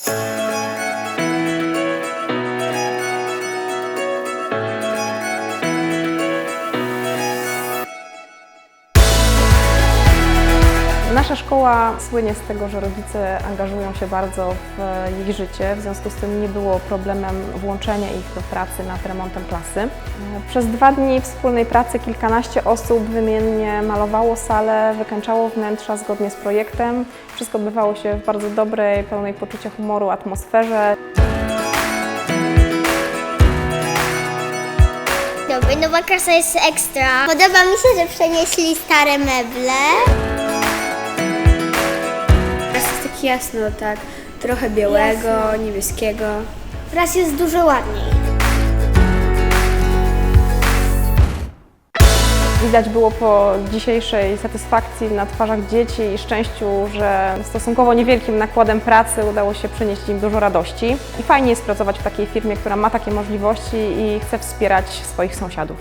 Thank you. Nasza szkoła słynie z tego, że rodzice angażują się bardzo w ich życie, w związku z tym nie było problemem włączenia ich do pracy nad remontem klasy. Przez dwa dni wspólnej pracy kilkanaście osób wymiennie malowało salę, wykańczało wnętrza zgodnie z projektem. Wszystko odbywało się w bardzo dobrej, pełnej poczucia humoru atmosferze. Nowa klasa jest ekstra. Podoba mi się, że przenieśli stare meble. Jasno, tak trochę białego, niebieskiego. Teraz jest dużo ładniej. Widać było po dzisiejszej satysfakcji na twarzach dzieci i szczęściu, że stosunkowo niewielkim nakładem pracy udało się przynieść im dużo radości. I fajnie jest pracować w takiej firmie, która ma takie możliwości i chce wspierać swoich sąsiadów.